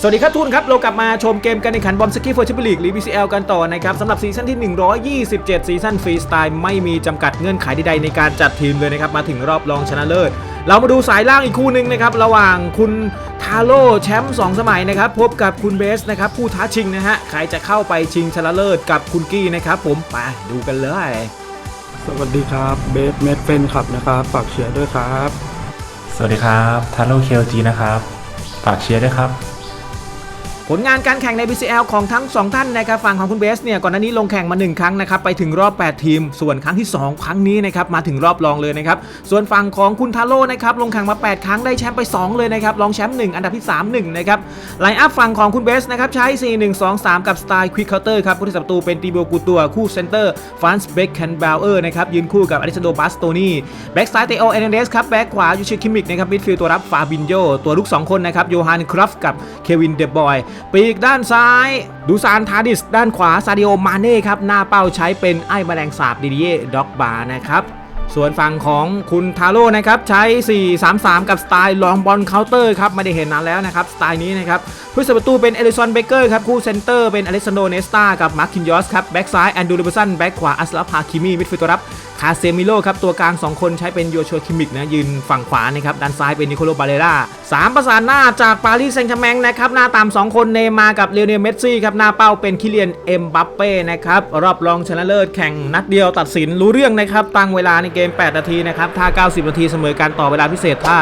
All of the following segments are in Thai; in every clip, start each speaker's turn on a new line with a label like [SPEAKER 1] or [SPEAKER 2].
[SPEAKER 1] สวัสดีครับทุนครับ เรากลับมาชมเกมการแข่งขันบอลสกีโฟร์ชิปลีกหรือ BCL กันต่อนะครับสำหรับซีซั่นที่ 127 ซีซั่นฟรีสไตล์ไม่มีจำกัดเงื่อนไขใดๆในการจัดทีมเลยนะครับ มาถึงรอบรองชนะเลิศ เรามาดูสายล่างอีกคู่หนึ่งนะครับ ระหว่างคุณทาโร่แชมป์2สมัยนะครับ พบกับคุณเบสนะครับผู้ท้าชิงนะฮะใครจะเข้าไปชิงชนะเลิศกับคุณกี้นะครับผมไปดูกันเลย
[SPEAKER 2] สวัสดีครับเบสเมดเฟนขับนะครับฝากเชียร์ด้วยครับ
[SPEAKER 3] สวัสดีครับทาโร่เคลจีนะครับฝากเชียร์ด้วยครับ
[SPEAKER 1] ผลงานการแข่งใน BCL ของทั้ง 2 ท่านนะครับฝั่งของคุณเบสเนี่ยก่อนหน้านี้ลงแข่งมา 1 ครั้งนะครับไปถึงรอบ 8 ทีม ส่วนครั้งที่ 2 ครั้งนี้นะครับมาถึงรอบรองเลยนะครับส่วนฝั่งของคุณทาโร่นะครับลงแข่งมา 8 ครั้งได้แชมป์ไป 2 เลยนะครับรองแชมป์1อันดับที่ 3 1นะครับไลน์อัพฝั่งของคุณเบสนะครับใช้ 4 1 2 3 กับสไตล์ควิกเคาน์เตอร์ครับผู้ที่สับประตูเป็นตีโบกูตัวคู่เซนเตอร์ฟานส์เบคแคนเบลเออร์นะครับยืนคู่กับอลิซาโดบาสโตนีแบ็กซ้ายเตโอเอเนเดสครับแบ็กขวายูชิคิมิกนะครับมิดฟิลด์ตัวรับฟาบินโยตัวลุกสองคนนะครับโยฮานครอฟกับเควินเดบอยปีกด้านซ้าย ดูซานทาดิส ด้านขวาซาดิโอมาเน่ครับ หน้าเป้าใช้เป็นไอ้แมลงสาบดิดิเยด็อกบาร์นะครับส่วนฝั่งของคุณทาโร่นะครับใช้ 4-3-3 กับสไตล์ลองบอลเคาน์เตอร์ครับไม่ได้เห็นนานแล้วนะครับ สไตล์นี้นะครับผู้สประตูเป็นเอลิซอนเบเกอร์ครับ คู่เซนเตอร์เป็นอเล็กซานโดเนสตากับมาร์คินยอสครับ แบ็กซ้ายแอนดูริเบสันแบ็กขวาอัสลาฟฮาคิมีมิดฟิลด์ตัวรับคาเซมิโลครับตัวกลาง 2 คนใช้เป็นโยชัวคิมิกนะยืนฝั่งขวานะครับด้านซ้ายเป็นนิโคโลบาเลราสามประสานหน้าจากปารีสแซงต์แชร์แมงนะครับหน้าตาม 2 คนเนยมากับเลโอเนลเมสซี่ครับหน้าเป้าเป็นคิเลียนเอ็มบัปเป้นะครับรอบรองชนะเลิศแข่งนัดเดียวตัดสินรู้เรื่องนะครับตั้งเวลาในเกม 8 นาทีนะครับถ้า 90 นาทีเสมอกันต่อเวลาพิเศษถ้า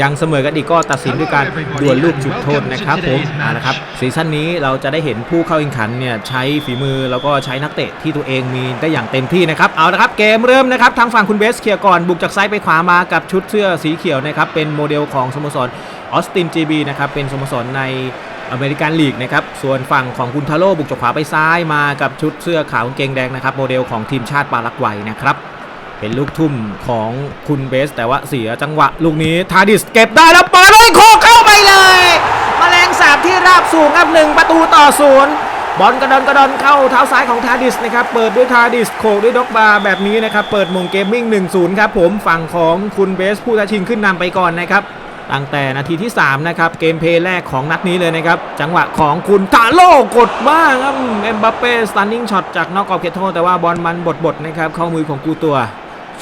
[SPEAKER 1] ยังเสมอกันอีกก็ตัดสินด้วยการดวลลูกจุดโทษนะครับผมเอาละครับซีซั่นนี้เราจะได้เห็นผู้เข้าแข่งขันเนี่ยใช้ฝีมือแล้วก็ใช้นักเตะที่ตัวเองมีได้อย่างเต็มที่นะครับเอาละครับเกมเริ่มนะครับทางฝั่งคุณเบสเคลียร์ก่อนบุกจากซ้ายไปขวามากับชุดเสื้อสีเขียวนะครับเป็นโมเดลของสโมสรออสตินจีบีนะครับเป็นสโมสรในอเมริกันลีกนะครับส่วนฝั่งของคุณทาโร่บุกจากขวาไปซ้ายมากับชุดเสื้อขาวกางเกงแดงนะครับโมเดลของทีมชาติปารากวัยนะครับเป็นลูกทุ่มของคุณเบส แต่ว่าเสียจังหวะ ลูกนี้ทาดิสเก็บได้แล้วเปิดด้วยโคเข้าไปเลยมแมลงสาบที่ราบสูงครับหนึ่งประตูต่อศูนย์ บอลกระดอนกระดอนเข้าเท้าซ้ายของทาดิสนะครับ เปิดด้วยทาดิสโขกด้วยด็อกบาร์แบบนี้นะครับ เปิดมงเกมมิ่ง 1-0 ครับผมฝั่งของคุณเบสผู้ท้าชิงขึ้นนำไปก่อนนะครับตั้งแต่นาทีที่ 3 นะครับ เกมเพลย์แรกของนัดนี้เลยนะครับ จังหวะของคุณทาโร่กดมากครับเอ็มบัปเป้สตันนิ่งช็อตจากนอกกรอบเขตโทษแต่ว่าบอลมันบดๆนะครับ เข้ามือของกูตัว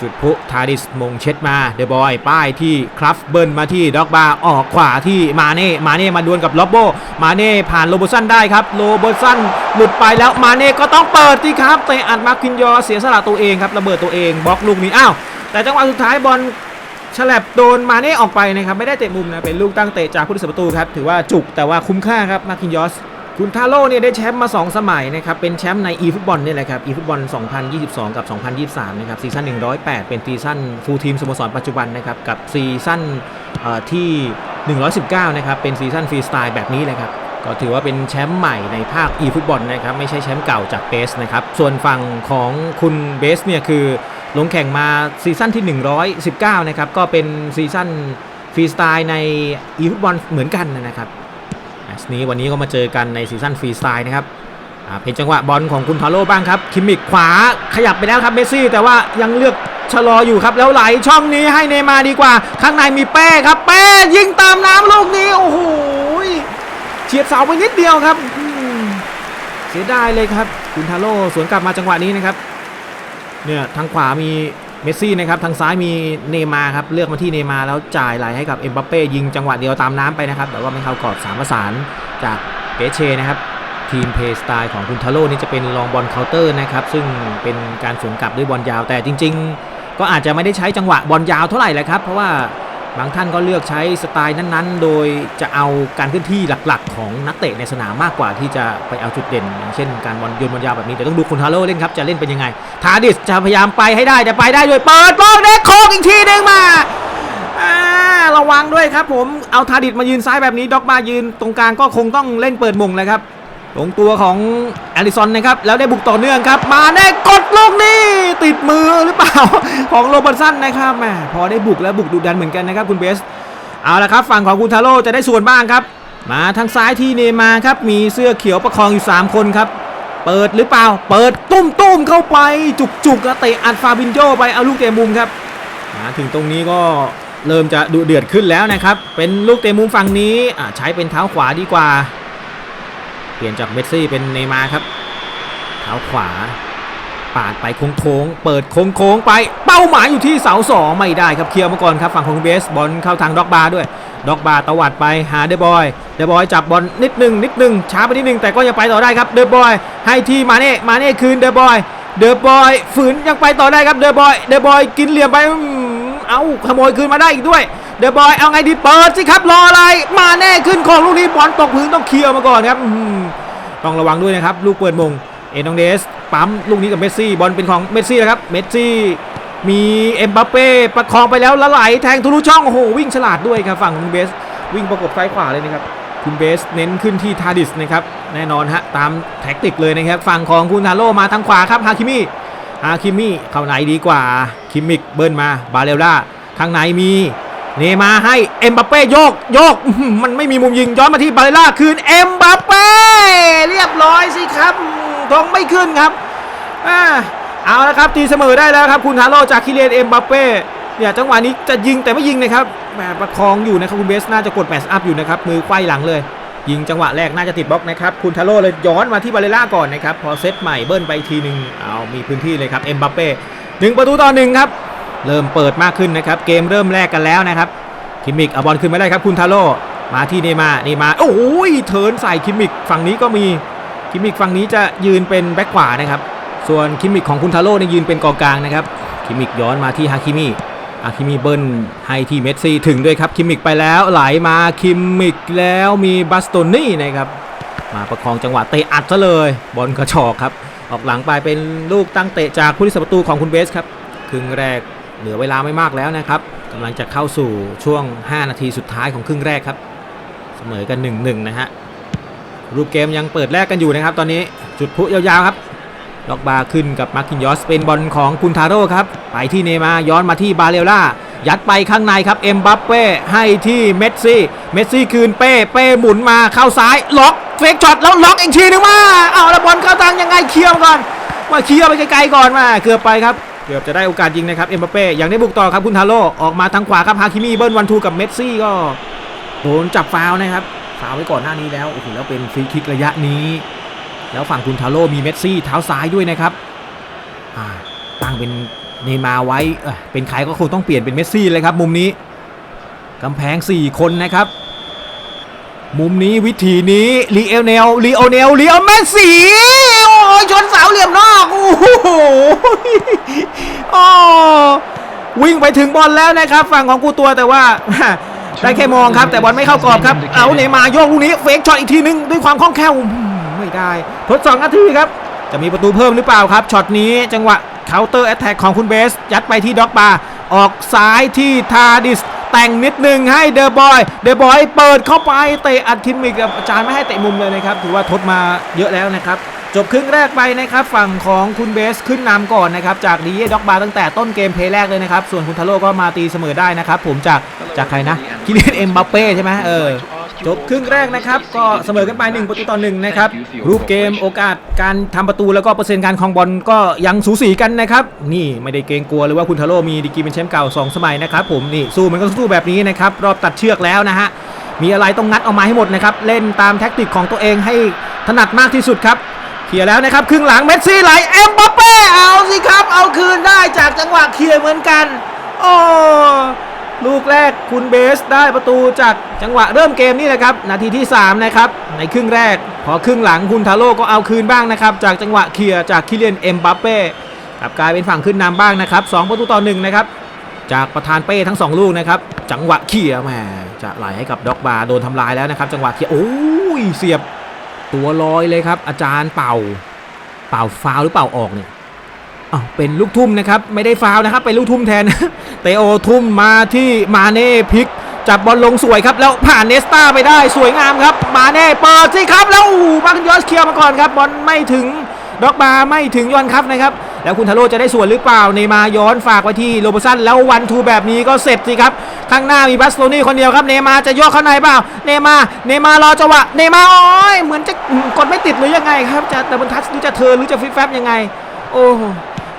[SPEAKER 1] ชุดพุทาดิสมงเช็ดมาเดบอย ป้ายที่คราฟเบิร์นมาที่ด็อกบาออกขวาที่มาเน่มาเน่มาดวลกับล็อบโบ มาเน่ผ่านโรโบสันได้ครับโรโบสันหลุดไปแล้วมาเน่ก็ต้องเปิดที่ครับเตะอัดมาคินยอเสียสละตัวเองครับระเบิดตัวเองบล็อกลูกนี้อ้าวแต่จังหวะสุดท้ายบอลฉลับโดนมาเน่ออกไปนะครับไม่ได้เตะมุมนะเป็นลูกตั้งเตะจากผู้รักษาประตูครับถือว่าจุกแต่ว่าคุ้มค่าครับมาคินยอส คุณทาโร่เนี่ยได้แชมป์มา 2 สมัยนะครับ เป็นแชมป์ใน e ฟุตบอลนี่แหละครับ e ฟุตบอล2022 กับ 2023 นะครับ ซีซั่น 108 เป็นซีซั่นฟูลทีมสโมสรปัจจุบันนะครับ กับซีซั่นที่ 119 นะครับ เป็นซีซั่นฟรีสไตล์แบบนี้เลยครับ ก็ถือว่าเป็นแชมป์ใหม่ในภาค e ฟุตบอลนะครับ ไม่ใช่แชมป์เก่าจากเบสนะครับ ส่วนฝั่งของคุณเบสเนี่ยคือลงแข่งมาซีซั่นที่ 119 นะครับ ก็เป็นซีซั่นฟรีสไตล์ใน e ฟุตบอลเหมือนกันนะครับ แมตช์นี้วันนี้ก็มาเจอกันในซีซั่นฟรีสไตล์นะครับเป็นจังหวะบอลของคุณทาโร่บ้างครับ คิมมิกขวาขยับไปแล้วครับเมสซี่ แต่ว่ายังเลือกชะลออยู่ครับ แล้วไหลช่องนี้ให้เนมาดีกว่า ข้างในมีแป้ครับ แป้ยิงตามน้ำลูกนี้ โอ้โหเฉียดเสาไปนิดเดียวครับเสียดายเลยครับ คุณทาโร่สวนกลับมาจังหวะนี้นะครับ เนี่ยทางขวามี เมสซี่นะครับทางซ้ายมีเนมาครับเลือกมาที่เนมาแล้วจ่ายไหลให้กับเอ็มบัปเป้ยิงจังหวะเดียวตามน้ำไปนะครับแต่ว่าไม่เข้ากรอบสามประสานจากเปเชนะครับทีมเพย์สไตล์ของคุณทาโร่นี่จะเป็นลองบอลเคาน์เตอร์นะครับซึ่งเป็นการสวนกลับด้วยบอลยาวแต่จริง ๆ ก็อาจจะไม่ได้ใช้จังหวะบอลยาวเท่าไหร่แหละครับเพราะว่า บางท่านก็เลือกใช้สไตล์นั้นๆ โดยจะเอาการเคลื่อนที่หลักๆ ของนักเตะในสนามมากกว่าที่จะไปเอาจุดเด่น อย่างเช่นการบอลโยนบอลยาวแบบนี้แต่ต้องดูคุณทาโร่เล่นครับ จะเล่นเป็นยังไง ทาดิสจะพยายามไปให้ได้จะไปได้ด้วยเปิดบอลเด็กโคกอีกทีหนึงมาระวังด้วยครับผมเอาทาดิสมายืนซ้ายแบบนี้ด็อกมายืนตรงกลางก็คงต้องเล่นเปิดมงเลยครับ ตรงตัวของแอลิสันนะครับ แล้วได้บุกต่อเนื่องครับ มาแน่กดลูกนี้ ติดมือหรือเปล่า ของโรเบิร์ตสันนะครับแหมพอได้บุกแล้วบุกดุดันเหมือนกันนะครับคุณเบส เอาละครับ ฝั่งของคุณทาโร่จะได้ส่วนบ้างครับ มาทางซ้ายที่เนมาครับ มีเสื้อเขียวประคองอยู่ 3 คนครับ เปิดหรือเปล่า เปิดตุ้มตุ้มๆเข้าไป จุกจุกๆอะเตะอัดฟาบินโจไปเอาลูกเตะมุมครับมาถึงตรงนี้ก็เริ่มจะดุเดือดขึ้นแล้วนะครับ เป็นลูกเตะมุมฝั่งนี้ใช้เป็นเท้าขวาดีกว่า เปลี่ยนจากเมสซี่เป็นเนมาร์ครับเท้าขวาปาดไปโค้งๆเปิดโค้งๆไปเป้าหมายอยู่ที่เสาสองไม่ได้ครับเคลียร์มาก่อนครับฝั่งของเบสบอลเข้าทางด็อกบาร์ด้วยด็อกบาร์ตวัดไปหาเดบอยเดบอยจับบอลนิดหนึ่งนิดหนึ่งช้าไปนิดหนึ่งแต่ก็ยังไปต่อได้ครับเดบอยให้ที่มาเน่มาเน่คืนเดบอยเดบอยฝืนยังไปต่อได้ครับเดบอยเดบอยกินเหลี่ยมไปเอาขโมยคืนมาได้อีกด้วยเดบอยเอาไงดีเปิดสิครับรออะไร มาเน่ขึ้นของลูกนี้บอลตกพื้นต้องเคลียร์มาก่อนครับ ต้องระวังด้วยนะครับ ลูกเปิดมง เอ็นองเดส ปั๊มลูกนี้กับเมสซี่ บอลเป็นของเมสซี่นะครับ เมสซี่ มีเอ็มบัปเป้ประคองไปแล้วละไหลแทงทะลุช่อง โอ้โห วิ่งฉลาดด้วยครับฝั่งคุณเบส วิ่งประกบซ้ายขวาเลยนะครับ คุณเบสเน้นขึ้นที่ทาดิสนะครับ แน่นอนฮะ ตามแท็กติกเลยนะครับ ฝั่งของคุณทาโร่มาทางขวาครับ ฮาคิมิ ฮาคิมิเข้าไหนดีกว่า คิมิกเบิ้ลมา บาเลล่าข้างในมีเนมาให้เอ็มบัปเป้โยกโยกมันไม่มีมุมยิงย้อนมาที่บาเลล่าคืนเอ็มบัปเป้ เรียบร้อยสิครับทองไม่ขึ้นครับอ่าเอาละครับตีเสมอได้แล้วครับคุณทาโรจากคิเลียนเอ็มบัปเป้เนี่ยจังหวะนี้จะยิงแต่ไม่ยิงนะครับแหมประคองอยู่นะครับคุณเบสน่าจะกดแมสอัพอยู่นะครับมือไขว้หลังเลย ยิงจังหวะแรกน่าจะติดบล็อกนะครับคุณทาโร่เลยย้อนมาที่บาเลล่าก่อนนะครับพอเซตใหม่เบิ้ลไปทีหนึ่งเอามีพื้นที่เลยครับเอ็มบัปเป้หนึ่งประตูต่อหนึ่งครับเริ่มเปิดมากขึ้นนะครับเกมเริ่มแรกกันแล้วนะครับคิมิกเอาบอลขึ้นไมาได้ครับคุณทาโร่ มาที่เนมาเนย์มาโอ้ยเทิร์นใส่คิมมิกฝั่งนี้ก็มีคิมมิกฝั่งนี้จะยืนเป็นแบ็คขวานะครับ ส่วนคิมมิกของคุณทาโร่เนี่ยยืนเป็นกองกลางนะครับคิมมิกย้อนมาที่ฮาคิมิฮาคิมิเบิ้ลให้ที่เมสซี่ถึงด้วยครับคิมมิกไปแล้วไหลมาคิมมิกแล้วมีบัสโตนี่นะครับมาประคองจังหวะเตะอัดซะเลยบอลกระชอกครับออกหลังไปเป็นลูกตั้งเตะจากผู้รักษาประตูของคุณเบสครับครึ่งแรกเหลือเวลาไม่มากแล้วนะครับกำลังจะเข้าสู่ช่วง 5 นาทีสุดท้ายของครึ่งแรกครับ เสมอกัน1-1นะฮะรูปเกมยังเปิดแรกกันอยู่นะครับ ตอนนี้จุดพุยาวๆครับล็อกบาขึ้นกับมาร์คินยอสเป็นบอลของคุณทาโร่ครับ ไปที่เนมาย้อนมาที่บาเลล่า ยัดไปข้างในครับ เอ็มบัปเป้ให้ที่เมสซี่ เมสซี่คืนเป้ เป้หมุนมาเข้าซ้าย ล็อกเฟกช็อตแล้วล็อกอีกทีนึงมาเอาล้วบอลเข้าทางยังไงเคลียร์มก่อนมาเคลียร์ไปไกลๆก่อนมาเกือบไปครับเกือบจะได้โอกาสยิงนะครับเอ็มบัปเป้ยังได้บุกต่อครับคุณทาโร่ออกมาทางขวาครับฮาคิมิเบิ้ลวันทูกับเมสซี่ก็ โดนจับฟาวนะครับฟาวไว้ก่อนหน้านี้แล้วโอ้โหแล้วเป็นฟรีคิกระยะนี้ แล้วฝั่งคุณทาโร่มีเมสซี่เท้าซ้ายด้วยนะครับตั้งเป็นเนมาไว้เป็นใครก็คงต้องเปลี่ยนเป็นเมสซี่เลยครับ มุมนี้กำแพง 4 คนนะครับ มุมนี้วิธีนี้ลีเอลเนลลีโอเนลลีโอเมสซี่โอ้ยชนเสาเหลี่ยมนอกโอ้โหโอ้วิ่งไปถึงบอลแล้วนะครับ ฝั่งของกูตัวแต่ว่า ได้แค่มองครับ แต่บอลไม่เข้ากรอบครับ เอาเนย์มาร์โยกลูกนี้เฟกช็อตอีกทีนึงด้วยความคล่องแคล่วอืมไม่ได้ ทดสองนาทีครับ จะมีประตูเพิ่มหรือเปล่าครับช็อตนี้จังหวะเคาน์เตอร์แอตแทกของคุณเบส ยัดไปที่ด็อกบาร์ออกซ้ายที่ทาดิส แต่งนิดนึงให้เดอะบอยเดอะบอยเปิดเข้าไปเตะอัดคิมมิกกับอาจารย์ไม่ให้เตะมุมเลยนะครับถือว่าทดมาเยอะแล้วนะครับ จบครึ่งแรกไปนะครับฝั่งของคุณเบสขึ้นนำก่อนนะครับจากดีเย่ด็อกบาตั้งแต่ต้นเกมเพลย์แรกเลยนะครับส่วนคุณทาโร่ก็มาตีเสมอได้นะครับผมจากจากใครนะคิเลียนเอ็มบัปเป้ใช่ไหมเออจบครึ่งแรกนะครับก็เสมอกันไป1ประตูต่อ1นะครับรูปเกมโอกาสการทำประตูแล้วก็เปอร์เซ็นต์การครองบอลก็ยังสูสีกันนะครับนี่ไม่ได้เกรงกลัวเลยว่าคุณทาโร่มีดีกรีเป็นแชมป์เก่า 2 สมัยนะครับผมนี่สู้มันก็สู้แบบนี้นะครับรอบตัดเชือกแล้วนะฮะมีอะไรต้องงัดออกมาให้หมดนะครับเล่นตามแท็กติกของตัวเองให้ถนัดมากที่สุดครับ เคลียร์แล้วนะครับ ครึ่งหลังเมสซี่ไหลเอ็มบัปเป้เอาสิครับ เอาคืนได้จากจังหวะเคลียร์เหมือนกัน โอ้ลูกแรกคุณเบสได้ประตูจากจังหวะเริ่มเกมนี่แหละครับ นาทีที่ 3 นะครับ ในครึ่งแรก พอครึ่งหลังคุณทาโร่ก็เอาคืนบ้างนะครับ จากจังหวะเคลียร์จากคิเลียนเอ็มบัปเป้กลับกลายเป็นฝั่งขึ้นนำบ้างนะครับ2ประตูต่อ1นะครับจากประธานเป้ทั้ง 2 ลูกนะครับ จังหวะเคลียร์แหมจะไหลให้กับด็อกบาโดนทำลายแล้วนะครับ จังหวะเคลียร์โอ้ยเสียบ ตัวลอยเลยครับ อาจารย์เป่า เป่าฟาวหรือเป่าออกเนี่ยอ้าวเป็นลูกทุ่มนะครับ ไม่ได้ฟาวนะครับเป็นลูกทุ่มแทนเตโอทุ่มมาที่มาเน่พลิกจับบอลลงสวยครับแล้วผ่านเนสตาไปได้สวยงามครับ มาเน่เปิดสิครับ แล้วอู้มาคินยอสเคลียร์มาก่อนครับบอลไม่ถึงด็อกบาไม่ถึงยอนครับนะครับ แล้วคุณทาโร่จะได้ส่วนหรือเปล่าเนมาย้อนฝากไว้ที่โรบสันแล้ววันทูแบบนี้ก็เสร็จสิครับ ข้างหน้ามีบัสโตนี่คนเดียวครับเนมาจะโยกเข้าในเปล่าเนมาเนมารอจังหวะเนมาโอ้ยเหมือนจะกดไม่ติดหรือยังไงครับจะแต่บนทัชหรือจะเทิร์นหรือจะฟิปแฟบยังไง โอ้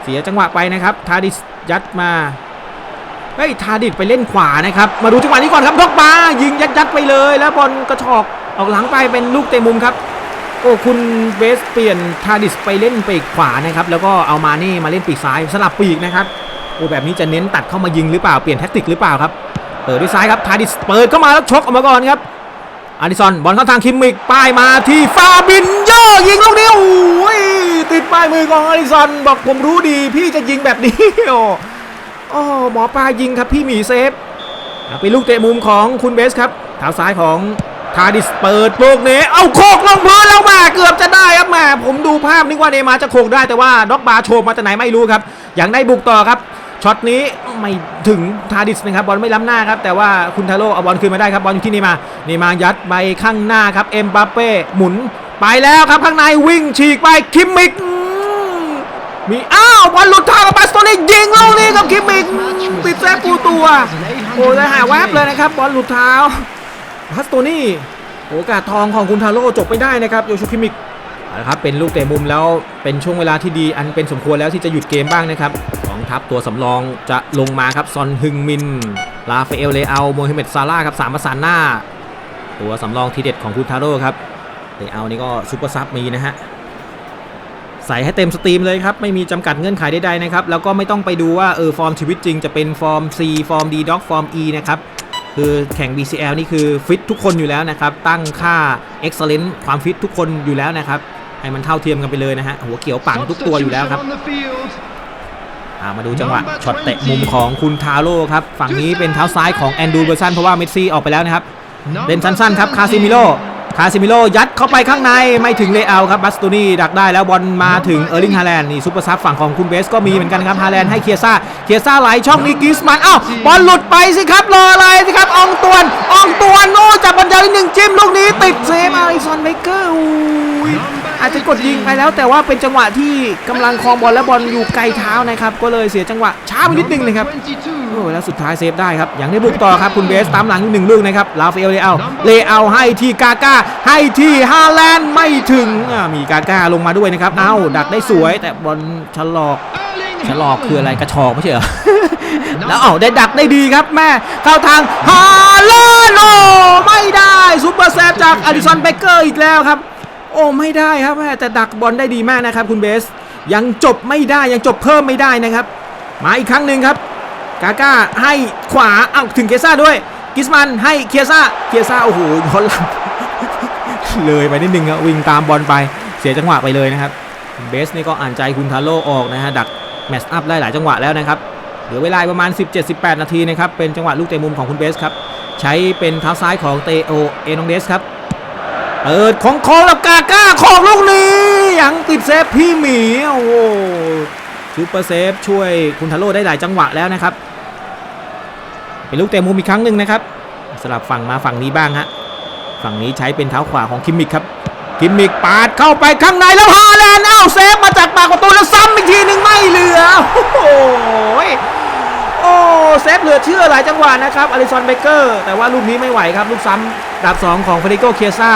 [SPEAKER 1] เสียจังหวะไปนะครับทาดิสยัดมาเฮ้ยทาดิดไปเล่นขวานะครับ มาดูจังหวะนี้ก่อนครับดอกบายิงยัดยัดไปเลย แล้วบอลกระชอกออกหลังไปเป็นลูกเตะมุมครับ โอ้คุณเบสเปลี่ยนทาดิสไปเล่นปีกขวานะครับ แล้วก็เอามาเนี่มาเล่นปีกซ้ายสลับปีกนะครับ โอ้แบบนี้จะเน้นตัดเข้ามายิงหรือเปล่า เปลี่ยนแท็กติกหรือเปล่าครับ เปิดด้วยซ้ายครับทาดิสเปิดเข้ามาแล้วชกออกมาก่อนครับอาริซอนบอลเข้าทางคิมมิกป้ายมาที่ฟาบินโยยิงลูกนี้โอ้ยติดป้ายมือของอาริซอนบอกผมรู้ดี พี่จะยิงแบบนี้โอ้โอ้หมอปลายิงครับพี่หมีเซฟอะเป็นลูกเตะมุมของคุณเบสครับเท้าซ้ายของทาดิสเปิดลูกนี้เอาโคกลงพื้นแล้วมาเกือบจะได้ครับแมาผมดูภาพนึกว่าเนมารจะโคกได้แต่ว่าด็อกบาโชว์มาแต่ไหนไม่รู้ครับ อยังได้บุกต่อครับ ช็อตนี้ไม่ถึงทาดิสนะครับบอลไม่ล้ำหน้าครับแต่ว่าคุณทาโร่เอาบอลคืนมาได้ครับบอลอยู่ที่นย์มานย์มายัดไปข้างหน้าครับเอ็มบัปเป้หมุนไปแล้วครับข้างในวิ่งฉีกไปคิมมิกมีอ้าวบอลหลุดทางกับบาสโตนี่ยิงลูกนี้กับคิมมิกอืมติดแซปูตัวโอ้ได้หาแวบเลยนะครับบอลหลุดเท้าบาสโตนี่โอกาสทองของคุณทาโร่จบไม่ได้นะครับโยชูคิมิก เอาละครับเป็นลูกเตะมุมแล้วเป็นช่วงเวลาที่ดีอันเป็นสมควรแล้วที่จะหยุดเกมบ้างนะครับกองทัพตัวสำรองจะลงมาครับซอนฮึงมิน ลาเฟเอลเลอาโมฮัมเหม็ดซาร่าครับสามประสานหน้า ตัวสำรองทีเด็ดของคุณทาโร่ครับเลอานี่ก็ซุปเปอร์ซับมีนะฮะใส่ให้เต็มสตรีมเลยครับ ไม่มีจำกัดเงื่อนไขใดๆนะครับ แล้วก็ไม่ต้องไปดูว่าเออฟอร์มชีวิตจริงจะเป็นฟอร์ม C ฟอร์ม D ด็อกฟอร์ม E นะครับคือแข่ง BCL นี่คือฟิตทุกคนอยู่แล้วนะครับ ตั้งค่า Excellent ความฟิตทุกคนอยู่แล้วนะครับ ให้มันเท่าเทียมกันไปเลยนะฮะหัวเขียวปังทุกตัวอยู่แล้วครับอ่ามาดูจังหวะช็อตเตะมุมของคุณทาโร่ครับฝั่งนี้เป็นเท้าซ้ายของแอนดูเบอร์ซันเพราะว่าเมสซี่ออกไปแล้วนะครับเล่นสั้นๆครับคาซิมิโลคาซิมิโลยัดเข้าไปข้างในไม่ถึงเลเอาครับบัสตูนี่ดักได้แล้วบอลมาถึงเออร์ลิงฮาแลนด์นี่ซุปเปอร์ซับฝั่งของคุณเบสก็มีเหมือนกันครับฮาแลนด์ให้เคียซ่าเคียซ่าไหลช่องนี้กริสมันอ้าวบอลหลุดไปสิครับรออะไรสิครับอองตวนอองตวนโอ้จับบอลยาวนิดหนึ่งจิ้มลูกนี้ติดเซฟอาริซอนเบเกอร์ อาจจะกดยิงไปแล้ว แต่ว่าเป็นจังหวะที่กำลังครองบอลและบอลอยู่ไกลเท้านะครับ ก็เลยเสียจังหวะช้าไปนิดนึงเลยครับโอ้แล้วสุดท้ายเซฟได้ครับอย่างได้บุกต่อครับคุณเบสตามหลังอีกหนึ่งลูกนะครับลาฟเฟลเลเอาเลเอาให้ที่กาก้าให้ที่ฮาแลนด์ไม่ถึงมีกาก้าลงมาด้วยนะครับ เอ้าดักได้สวย แต่บอลฉลอกฉลอกคืออะไรกระชอกไม่ใช่เหรอแล้วเอาได้ดักได้ดีครับแม่เข้าทางฮาแลนด์โอ้ไม่ได้ซุปเปอร์เซฟจากอดิสันเบเกอร์อีกแล้วครับ อ้ไม่ได้ครับแม่แต่ดักบอลได้ดีมากนะครับคุณเบส ยังจบไม่ได้ยังจบเพิ่มไม่ได้นะครับ มาอีกครั้งหนึ่งครับกาก้าให้ขวาเอ้าถึงเคียซ่าด้วย กิสมันให้เคียซ่าเคียซ่าโอ้โหย้อนหลังเลยไปนิดนึงครับวิ่งตามบอลไปเสียจังหวะไปเลยนะครับเบสนี่ก็อ่านใจคุณทาโร่ออกนะฮะดักแมตช์อัพได้หลายจังหวะแล้วนะครับเหลือเวลาประมาณ 17-18 นาทีนะครับเป็นจังหวะลูกเตะมุมของคุณเบสครับใช้เป็นเท้าซ้ายของเตโอเอนองเดสครับ เปิดของคองแล้วกาก้าของลูกนี้ยังติดเซฟพี่หมีโอ้โหซูเปอร์เซฟช่วยคุณทาโร่ได้หลายจังหวะแล้วนะครับ เป็นลูกเตะมุมอีกครั้งหนึ่งนะครับ สลับฝั่งมาฝั่งนี้บ้างฮะฝั่งนี้ใช้เป็นเท้าขวาของคิมมิกครับคิมมิกปาดเข้าไปข้างในแล้วฮาแลนด์เอ้าเซฟมาจากปากประตูแล้วซ้ำอีกทีหนึ่งไม่เหลือโอ้โหโอ้เซฟเหลือเชื่อหลายจังหวะนะครับอลิซอนเบเกอร์แต่ว่าลูกนี้ไม่ไหวครับลูกซ้ำดับสองของเฟเดโกเคียซ่า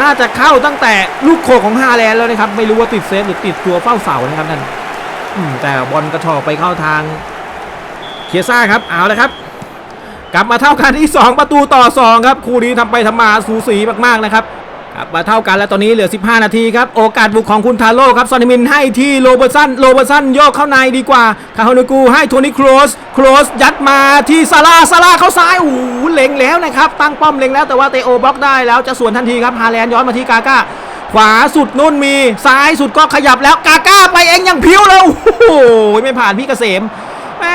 [SPEAKER 1] น่าจะเข้าตั้งแต่ลูกโคของฮาแลนด์แล้วนะครับ ไม่รู้ว่าติดเซฟหรือติดตัวเฝ้าเสานะครับนั่นแต่บอลกระชอกไปเข้าทางเคียซ่าครับเอาละครับ กลับมาเท่ากันที่ 2 ประตูต่อ 2 ครับ คู่นี้ทำไปทำมาสูสีมากๆนะครับ กลับมาเท่ากันแล้วตอนนี้เหลือ 15 นาทีครับ โอกาสบุกของคุณทาโร่ครับซอนนิมินให้ที่โรเบอร์สันโรเบอร์สันโยกเข้าในดีกว่าคาฮานูกูให้โทนี่ครอสครอสยัดมาที่ซาร่าซาร่าเข้าซ้ายโอ้โหเล็งแล้วนะครับตั้งป้อมเล็งแล้วแต่ว่าเตโอบล็อกได้แล้วจะสวนทันทีครับฮาแลนด์ย้อนมาที่กาก้าขวาสุดนู่นมีซ้ายสุดก็ขยับแล้วกาก้าไปเองอยังพิ้วแล้วโอ้โหไม่ผ่านพี่เกษมแม่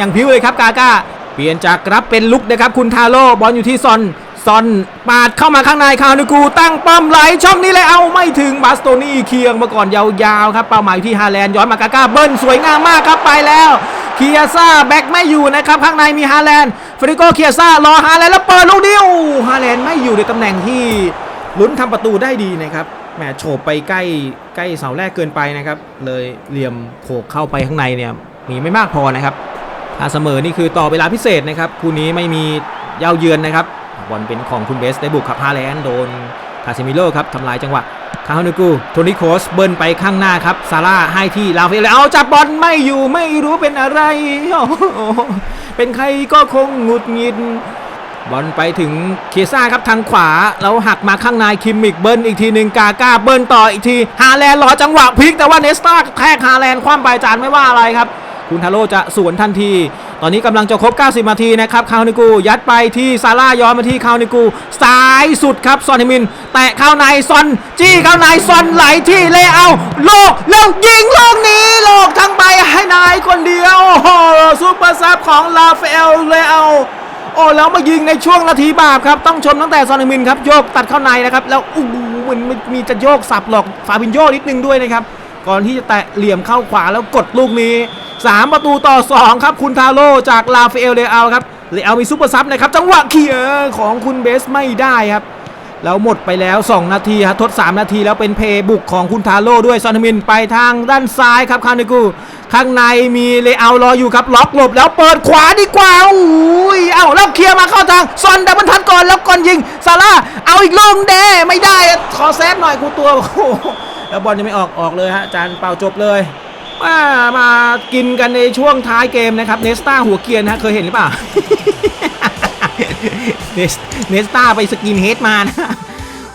[SPEAKER 1] ยังพิ้วเลยครับกาก้าเปลี่ยนจากรับเป็นลุกนะครับคุณทาโร่บอลอยู่ที่ซอน ซอนปาดเข้ามาข้างในคานูกู ตั้งป้อมไหลช่องนี้เลยเอาไม่ถึงบาสโตนี่เคียงมาก่อนยาวๆครับเป้าหมายที่ฮาแลนด์ย้อนมากาก้าเบิ้ลสวยงามมากครับไปแล้วเคียซ่าแบ็กไม่อยู่นะครับข้างในมีฮาแลนด์ฟริโกเคียซ่ารอฮาแลนด์แล้วเปิดลูกนี้โอ้ฮาแลนด์ไม่อยู่ในตำแหน่งที่ลุ้นทำประตูได้ดีนะครับแหมโฉบไปใกล้ใกล้เสาแรกเกินไปนะครับ เลยเหลี่ยมโขกเข้าไปข้างในเนี่ยมีไม่มากพอนะครับถ้าเสมอนี่คือต่อเวลาพิเศษนะครับคู่นี้ไม่มีเย้าเยือนนะครับ บอลเป็นของคุณเบสได้บุกครับฮาแลนด์โดนคาเซมิโลครับทำลายจังหวะคาฮานูกูโทนี่โคสเบิร์นไปข้างหน้าครับซาร่าให้ที่ลาเฟลเอาจับบอลไม่อยู่ไม่รู้เป็นอะไร เป็นใครก็คงหงุดหงิดบอลไปถึงเคซ่าครับทางขวา แล้วหักมาข้างในคิมมิกเบิร์นอีกทีหนึ่งกาก้าเบิร์นต่ออีกที ฮาแลนด์รอจังหวะพลิกแต่ว่าเนสตาแทกฮาแลนด์คว่ำไปจานไม่ว่าอะไรครับ คุณทาโร่จะสวนทันที ตอนนี้กำลังจะครบ 90 นาทีนะครับคาวนิกูยัดไปที่ซาร่าย้อนมาที่คาวนิกูซ้ายสุดครับซอนฮิมิน แตะเข้าในซอนจี้เข้าในซอนไหลที่เลเอาโลกเร็วยิงลูกนี้โลกทั้งใบให้นายคนเดียวโอ้โหซูเปอร์ซับของลาเฟลเลเอาโอ้แล้วมายิงในช่วงนาทีบาปครับต้องชมตั้งแต่ซอนฮึงมินครับโยกตัดเข้าในนะครับแล้วอู้มันมีจะโยกสับหลอกฟาบินโยนิดนึงด้วยนะครับก่อนที่จะแตะเหลี่ยมเข้าขวาแล้วกดลูกนี้ 3 ประตูต่อ 2 ครับ คุณทาโร่จากลาเฟเอลเลอาครับเลอามีซุปเปอร์ซับนะครับ จังหวะเคลียร์ของคุณเบสไม่ได้ครับ แล้วหมดไปแล้ว 2 นาทีครับทด 3 นาทีแล้วเป็นเพย์บุกของคุณทาโร่ด้วยซอนฮึงมินไปทางด้านซ้ายครับคานิกูข้างในมีเลเอารออยู่ครับล็อกหลบแล้วเปิดขวาดีกว่าอุ้ยเอ้าแล้วเคลียร์มาเข้าทางซอนดับเบิลทันก่อนแล้วก่อนยิงซาร่าเอาอีกลูกเดไม่ได้ขอเซฟหน่อยกูตัวโอ้แล้วบอลยังไม่ออกออกเลยฮะจานเป่าจบเลย มามากินกันในช่วงท้ายเกมนะครับเนสตาหัวเกียนนะเคยเห็นหรือเปล่าเนสเนสตาไปสกินเฮดมานะ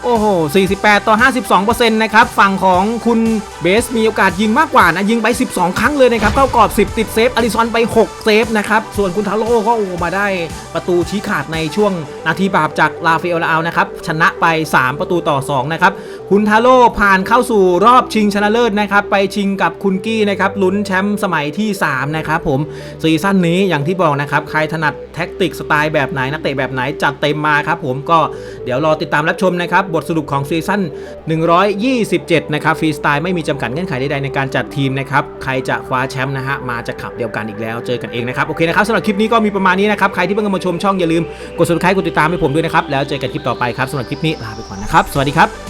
[SPEAKER 1] โอ้โห 48 ต่อ 52%นะครับ ฝั่งของคุณเบสมีโอกาสยิงมากกว่านะ ยิงไป 12 ครั้งเลยนะครับ เข้ากรอบ 10 ติดเซฟ อลิซอนไป 6 เซฟนะครับ ส่วนคุณทาโร่ก็โอ้มาได้ประตูชี้ขาดในช่วงนาทีบาปจากลาเฟลลาเอานะครับ ชนะไป 3 ประตูต่อ 2 นะครับ คุณทาโร่ผ่านเข้าสู่รอบชิงชนะเลิศนะครับ ไปชิงกับคุณกี้นะครับ ลุ้นแชมป์สมัยที่ 3 นะครับผม ซีซั่นนี้อย่างที่บอกนะครับ ใครถนัดแท็กติกสไตล์แบบไหนนักเตะแบบไหนจัดเต็มมาครับผม ก็เดี๋ยวรอติดตามรับชมนะครับบทสรุปของซีซั่น127 นะครับฟรีสไตล์ไม่มีจำกัดเงื่อนไขใดๆในการจัดทีมนะครับ ใครจะคว้าแชมป์นะฮะ มาจะขับเดียวกันอีกแล้ว เจอกันเองนะครับ โอเคนะครับสำหรับคลิปนี้ก็มีประมาณนี้นะครับ ใครที่เพิ่งมาชมช่องอย่าลืมกด subscribe กดติดตามให้ผมด้วยนะครับ แล้วเจอกันคลิปต่อไปครับสำหรับคลิปนี้ลาไปก่อนนะครับ สวัสดีครับ